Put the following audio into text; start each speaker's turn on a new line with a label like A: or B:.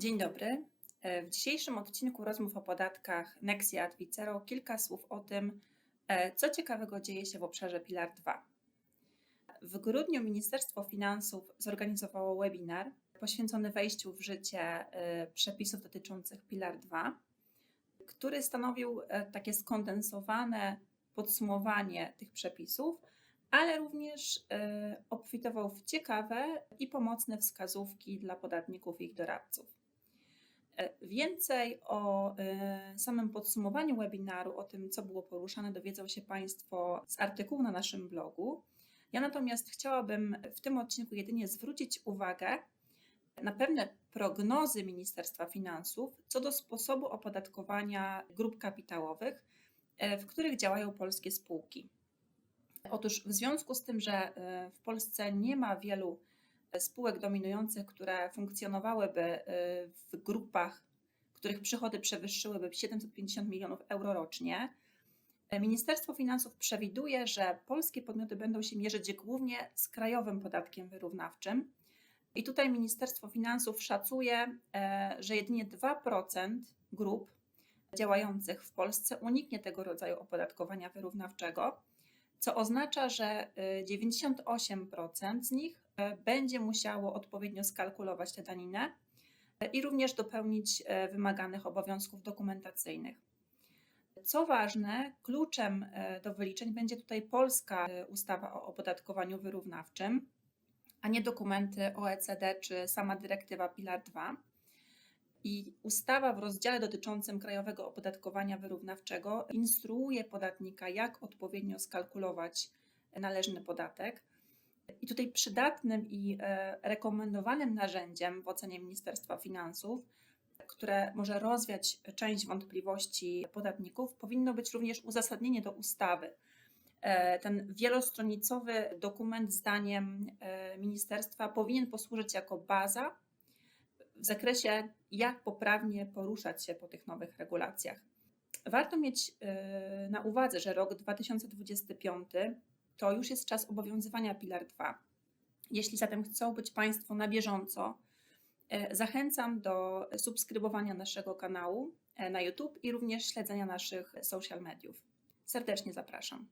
A: Dzień dobry. E, W dzisiejszym odcinku rozmów o podatkach Nexia ad Vicero kilka słów o tym, e, co ciekawego dzieje się w obszarze Pilar 2. W grudniu Ministerstwo Finansów zorganizowało webinar poświęcony wejściu w życie e, przepisów dotyczących Pilar 2, który stanowił takie skondensowane podsumowanie tych przepisów, ale również obfitował w ciekawe i pomocne wskazówki dla podatników i ich doradców. E, Więcej o e, samym podsumowaniu webinaru, o tym, co było poruszane, dowiedzą się Państwo z artykułu na naszym blogu. Ja natomiast chciałabym w tym odcinku jedynie zwrócić uwagę na pewne prognozy Ministerstwa Finansów co do sposobu opodatkowania grup kapitałowych, e, w których działają polskie spółki. Otóż w związku z tym, że w Polsce nie ma wielu spółek dominujących, które funkcjonowałyby e, w grupach, których przychody przewyższyłyby 750 milionów euro rocznie, e, Ministerstwo Finansów przewiduje, że polskie podmioty będą się mierzyć głównie z krajowym podatkiem wyrównawczym. I tutaj Ministerstwo Finansów szacuje, e, że jedynie 2% grup działających w Polsce uniknie tego rodzaju opodatkowania wyrównawczego, co oznacza, że y, 98% z nich e, będzie musiało odpowiednio skalkulować tę daninę e, i również dopełnić wymaganych obowiązków dokumentacyjnych. Co ważne, kluczem do wyliczeń będzie tutaj polska ustawa o opodatkowaniu wyrównawczym, a nie dokumenty OECD czy sama dyrektywa Pilar 2. I ustawa w rozdziale dotyczącym krajowego opodatkowania wyrównawczego instruuje podatnika, jak odpowiednio skalkulować należny podatek. I tutaj przydatnym i e, rekomendowanym narzędziem w ocenie Ministerstwa Finansów, które może rozwiać część wątpliwości podatników, powinno być również uzasadnienie do ustawy. E, Ten wielostronicowy dokument, zdaniem e, ministerstwa, powinien posłużyć jako baza w zakresie, jak poprawnie poruszać się po tych nowych regulacjach. Warto mieć e, na uwadze, że rok 2025 to już jest czas obowiązywania Pilar 2. Jeśli zatem chcą być Państwo na bieżąco, e, zachęcam do subskrybowania naszego kanału e, na YouTube i również śledzenia naszych social mediów. Serdecznie zapraszam.